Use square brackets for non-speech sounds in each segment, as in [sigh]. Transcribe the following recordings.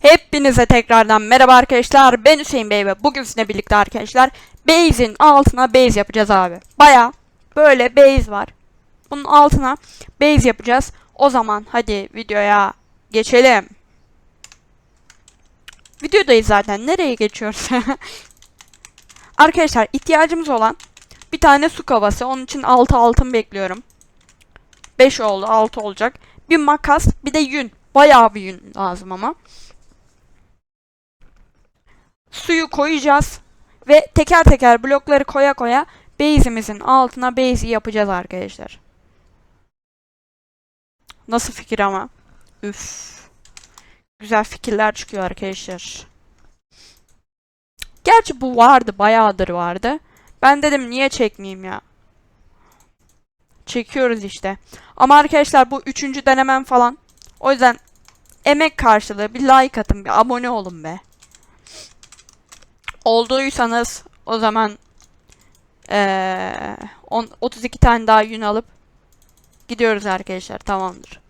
Hepinize tekrardan merhaba arkadaşlar. Ben Hüseyin Bey ve bugün sizinle birlikte arkadaşlar base'in altına base yapacağız abi. Baya böyle base var. Bunun altına base yapacağız. O zaman hadi videoya geçelim. Videodayız zaten. Nereye geçiyoruz? [laughs] arkadaşlar ihtiyacımız olan bir tane su kovası. Onun için 6 altın bekliyorum. 5 oldu 6 olacak. Bir makas bir de yün. Bayağı bir yün lazım ama suyu koyacağız ve teker teker blokları koya koya base'imizin altına base'i yapacağız arkadaşlar. Nasıl fikir ama? Üf. Güzel fikirler çıkıyor arkadaşlar. Gerçi bu vardı, bayağıdır vardı. Ben dedim niye çekmeyeyim ya? Çekiyoruz işte. Ama arkadaşlar bu üçüncü denemem falan. O yüzden emek karşılığı bir like atın, bir abone olun be olduysanız o zaman ee, on, 32 tane daha yün alıp gidiyoruz arkadaşlar. Tamamdır.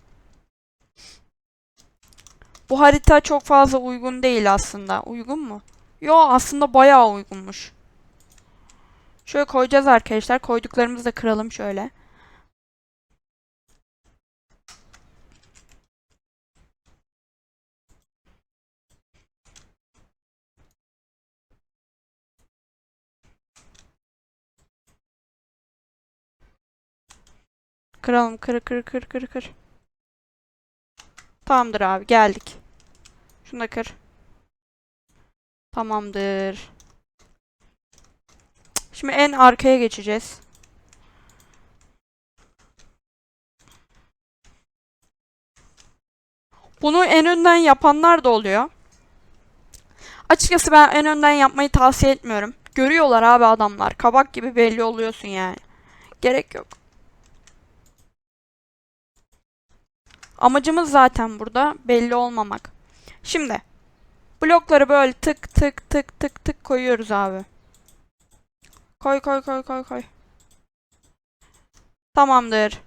Bu harita çok fazla uygun değil aslında. Uygun mu? Yo aslında bayağı uygunmuş. Şöyle koyacağız arkadaşlar. Koyduklarımızı da kıralım şöyle. Kıralım kır kır kır kır kır. Tamamdır abi geldik. Şunu da kır. Tamamdır. Şimdi en arkaya geçeceğiz. Bunu en önden yapanlar da oluyor. Açıkçası ben en önden yapmayı tavsiye etmiyorum. Görüyorlar abi adamlar. Kabak gibi belli oluyorsun yani. Gerek yok. Amacımız zaten burada belli olmamak. Şimdi blokları böyle tık tık tık tık tık koyuyoruz abi. Koy koy koy koy koy. Tamamdır.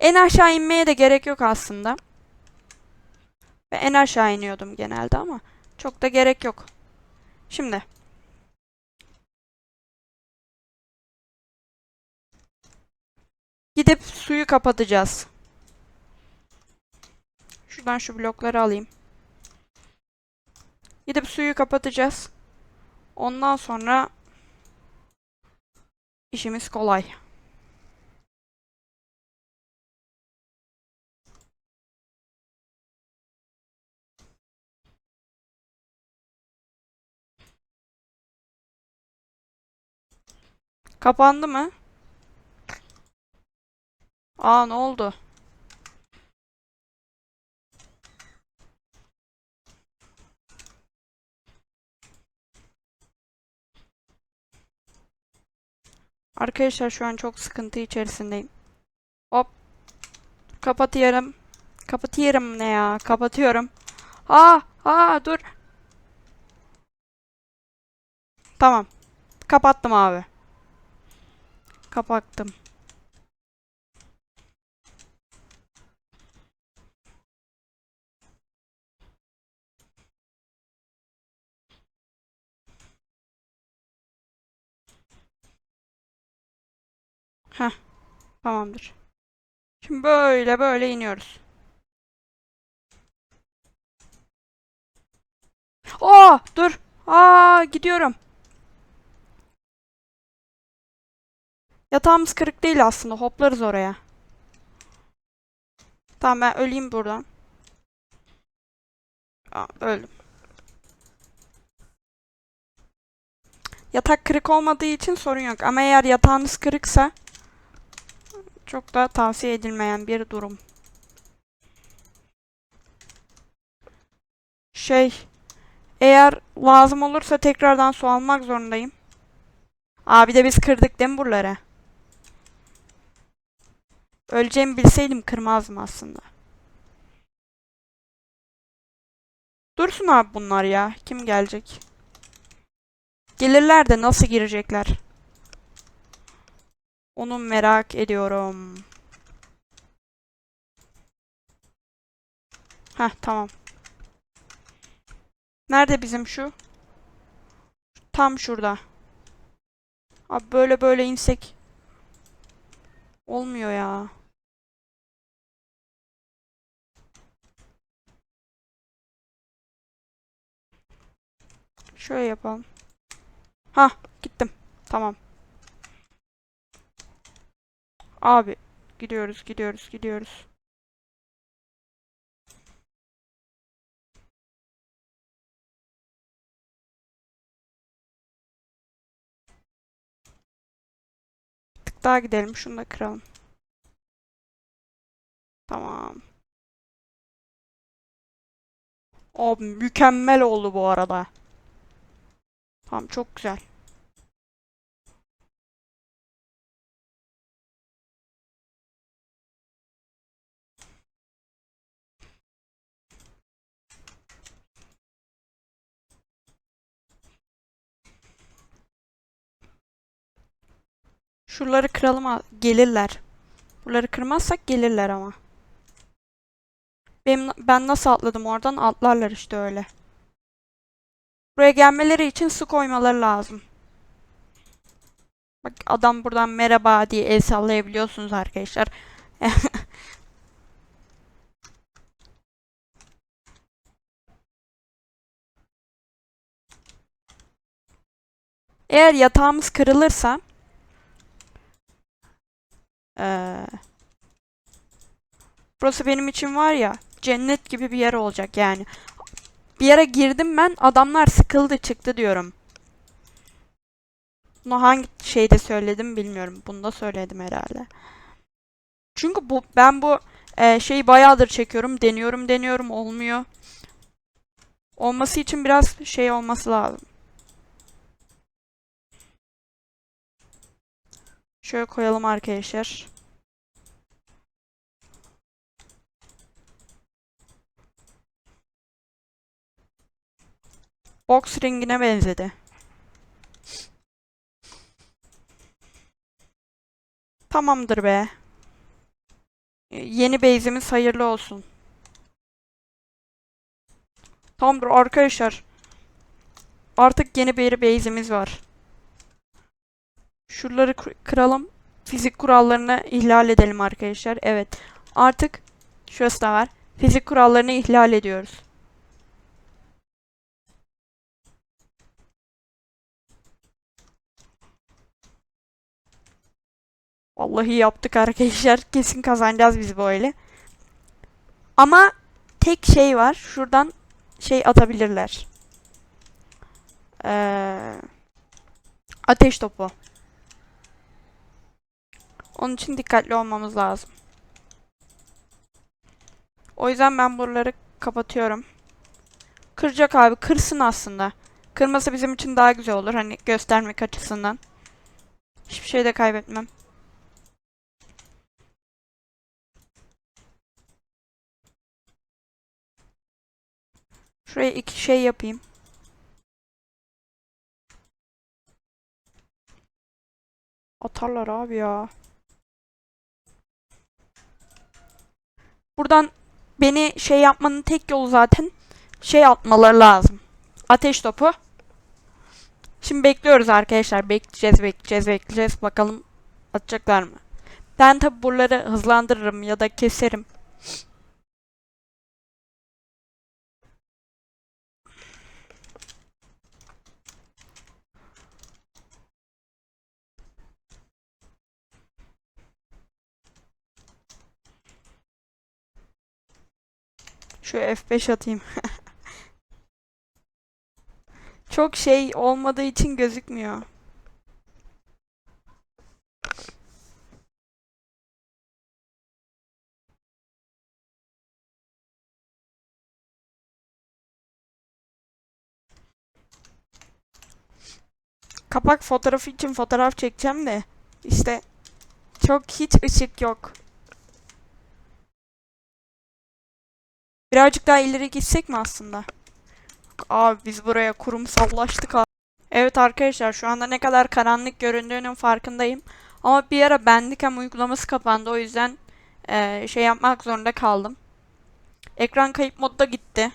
En aşağı inmeye de gerek yok aslında. Ve en aşağı iniyordum genelde ama çok da gerek yok. Şimdi gidip suyu kapatacağız. Şuradan şu blokları alayım. Gidip suyu kapatacağız. Ondan sonra işimiz kolay. Kapandı mı? Aa ne oldu? Arkadaşlar şu an çok sıkıntı içerisindeyim. Hop. Kapatıyorum. Kapatıyorum ne ya? Kapatıyorum. Aa, aa dur. Tamam. Kapattım abi. Kapattım. Heh. Tamamdır. Şimdi böyle böyle iniyoruz. Oo, dur. Aa, gidiyorum. Yatağımız kırık değil aslında. Hoplarız oraya. Tamam ben öleyim buradan. Aa, öldüm. Yatak kırık olmadığı için sorun yok. Ama eğer yatağınız kırıksa çok da tavsiye edilmeyen bir durum. Şey, eğer lazım olursa tekrardan su almak zorundayım. Abi de biz kırdık değil mi buraları? Öleceğimi bilseydim kırmazdım aslında. Dursun abi bunlar ya. Kim gelecek? Gelirler de nasıl girecekler? Onu merak ediyorum. Heh tamam. Nerede bizim şu? Tam şurada. Abi böyle böyle insek olmuyor ya. Şöyle yapalım. Ha, gittim. Tamam. Abi, gidiyoruz, gidiyoruz, gidiyoruz. tık daha gidelim. Şunu da kıralım. Tamam. Abi mükemmel oldu bu arada. Tamam çok güzel. Şuraları kıralım gelirler. Buraları kırmazsak gelirler ama. Benim, ben nasıl atladım oradan? Atlarlar işte öyle. Buraya gelmeleri için su koymaları lazım. Bak adam buradan merhaba diye el sallayabiliyorsunuz arkadaşlar. [laughs] Eğer yatağımız kırılırsa eee, burası benim için var ya cennet gibi bir yer olacak yani. Bir yere girdim ben adamlar sıkıldı çıktı diyorum. Bunu hangi şeyde söyledim bilmiyorum. Bunda söyledim herhalde. Çünkü bu ben bu e, şeyi bayağıdır çekiyorum. Deniyorum deniyorum olmuyor. Olması için biraz şey olması lazım. Şöyle koyalım arkadaşlar. Box ringine benzedi. Tamamdır be. Ee, Yeni base'imiz hayırlı olsun. Tamamdır arkadaşlar. Artık yeni bir base'imiz var. Şuraları kır- kıralım. Fizik kurallarını ihlal edelim arkadaşlar. Evet. Artık şurası da var. Fizik kurallarını ihlal ediyoruz. Vallahi yaptık arkadaşlar. [laughs] Kesin kazanacağız biz böyle. Ama tek şey var. Şuradan şey atabilirler. Ee, ateş topu. Onun için dikkatli olmamız lazım. O yüzden ben buraları kapatıyorum. Kıracak abi. Kırsın aslında. Kırması bizim için daha güzel olur. Hani göstermek açısından. Hiçbir şey de kaybetmem. Şuraya iki şey yapayım. Atarlar abi ya. Buradan beni şey yapmanın tek yolu zaten şey atmaları lazım. Ateş topu. Şimdi bekliyoruz arkadaşlar. Bekleyeceğiz, bekleyeceğiz, bekleyeceğiz. Bakalım atacaklar mı? Ben tabi buraları hızlandırırım ya da keserim. Şu F5 atayım. [laughs] Çok şey olmadığı için gözükmüyor. Kapak fotoğrafı için fotoğraf çekeceğim de işte çok hiç ışık yok. Birazcık daha ileri gitsek mi aslında? Abi biz buraya kurumsallaştık abi. Evet arkadaşlar şu anda ne kadar karanlık göründüğünün farkındayım. Ama bir ara Bandicam uygulaması kapandı o yüzden eee, şey yapmak zorunda kaldım. Ekran kayıp modda gitti.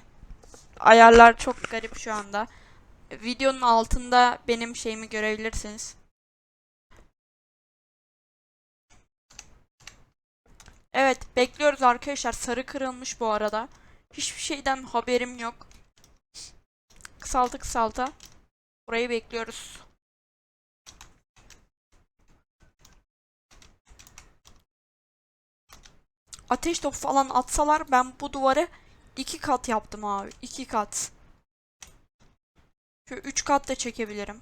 ayarlar çok garip şu anda. Videonun altında benim şeyimi görebilirsiniz. Evet, bekliyoruz arkadaşlar. Sarı kırılmış bu arada. Hiçbir şeyden haberim yok. Kısalta kısalta. Burayı bekliyoruz. Ateş topu falan atsalar ben bu duvarı iki kat yaptım abi. iki kat. Şöyle üç kat da çekebilirim.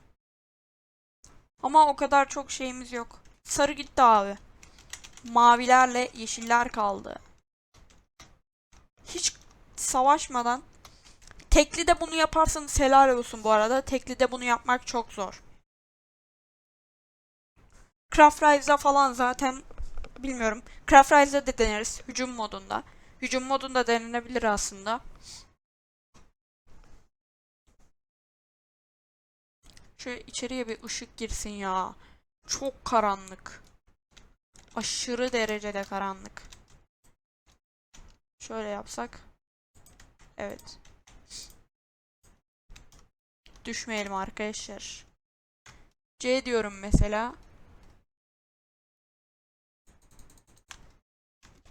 Ama o kadar çok şeyimiz yok. Sarı gitti abi. Mavilerle yeşiller kaldı. Hiç savaşmadan tekli de bunu yaparsanız helal olsun bu arada. Tekli de bunu yapmak çok zor. Craft Rise'da falan zaten bilmiyorum. Craft Rise'da da deneriz hücum modunda. Hücum modunda denenebilir aslında. Şöyle içeriye bir ışık girsin ya. Çok karanlık. Aşırı derecede karanlık. Şöyle yapsak. Evet. Düşmeyelim arkadaşlar. C diyorum mesela.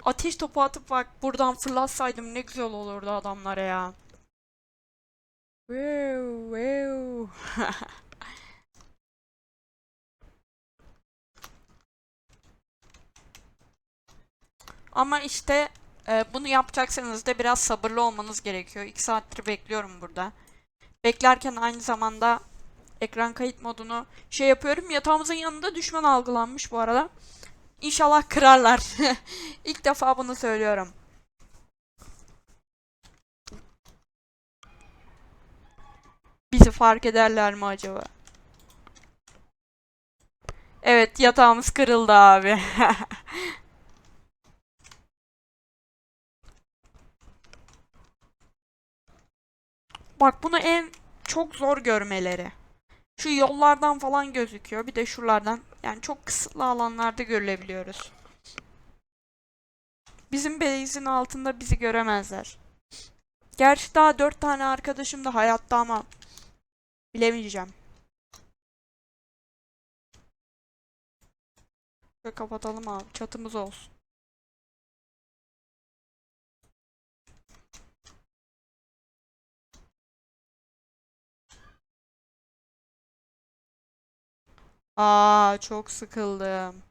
Ateş topu atıp bak buradan fırlatsaydım ne güzel olurdu adamlara ya. Wow, wow. [laughs] Ama işte e, bunu yapacaksanız da biraz sabırlı olmanız gerekiyor. 2 saattir bekliyorum burada. Beklerken aynı zamanda ekran kayıt modunu şey yapıyorum. Yatağımızın yanında düşman algılanmış bu arada. İnşallah kırarlar. [laughs] İlk defa bunu söylüyorum. Bizi fark ederler mi acaba? Evet yatağımız kırıldı abi. [laughs] Bak bunu en çok zor görmeleri. Şu yollardan falan gözüküyor. Bir de şuralardan. Yani çok kısıtlı alanlarda görülebiliyoruz. Bizim base'in altında bizi göremezler. Gerçi daha dört tane arkadaşım da hayatta ama bilemeyeceğim. Şöyle kapatalım abi. Çatımız olsun. Aa çok sıkıldım.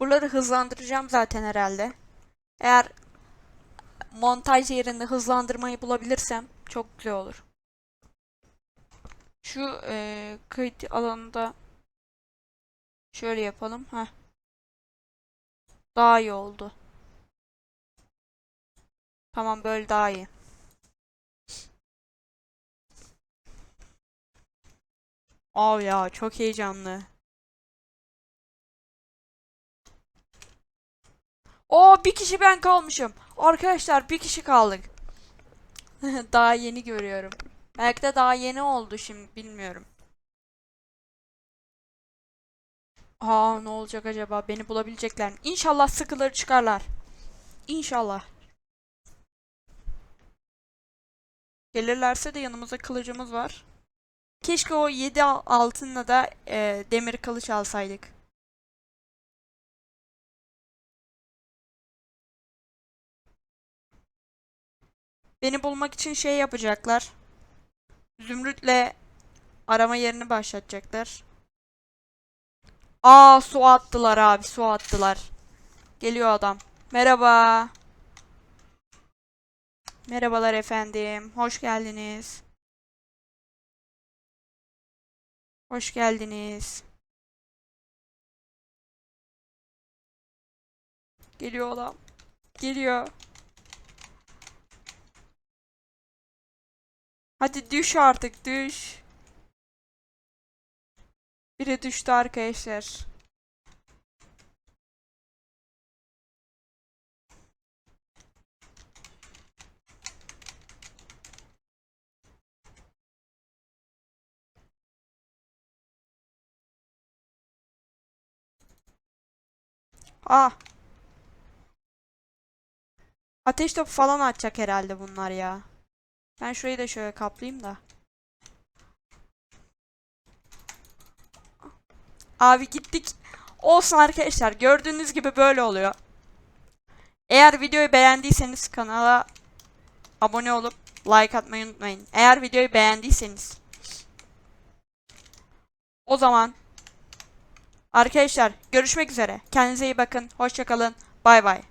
Buraları hızlandıracağım zaten herhalde. Eğer montaj yerinde hızlandırmayı bulabilirsem çok güzel olur. Şu e, kayıt alanında şöyle yapalım. Heh. Daha iyi oldu. Tamam böyle daha iyi. Av ya çok heyecanlı. Oo bir kişi ben kalmışım. Arkadaşlar bir kişi kaldık. [laughs] daha yeni görüyorum. Belki de daha yeni oldu şimdi bilmiyorum. Aa ne olacak acaba? Beni bulabilecekler mi? İnşallah sıkıları çıkarlar. İnşallah. Gelirlerse de yanımızda kılıcımız var. Keşke o 7 altınla da e, demir kılıç alsaydık. Beni bulmak için şey yapacaklar. Zümrütle arama yerini başlatacaklar. Aa su attılar abi su attılar. Geliyor adam. Merhaba. Merhabalar efendim. Hoş geldiniz. Hoş geldiniz. Geliyor adam. Geliyor. Hadi düş artık düş. Biri düştü arkadaşlar. Ah. Ateş topu falan atacak herhalde bunlar ya. Ben şurayı da şöyle kaplayayım da. Abi gittik. Olsun arkadaşlar. Gördüğünüz gibi böyle oluyor. Eğer videoyu beğendiyseniz kanala abone olup like atmayı unutmayın. Eğer videoyu beğendiyseniz o zaman arkadaşlar görüşmek üzere. Kendinize iyi bakın. Hoşçakalın. Bay bay.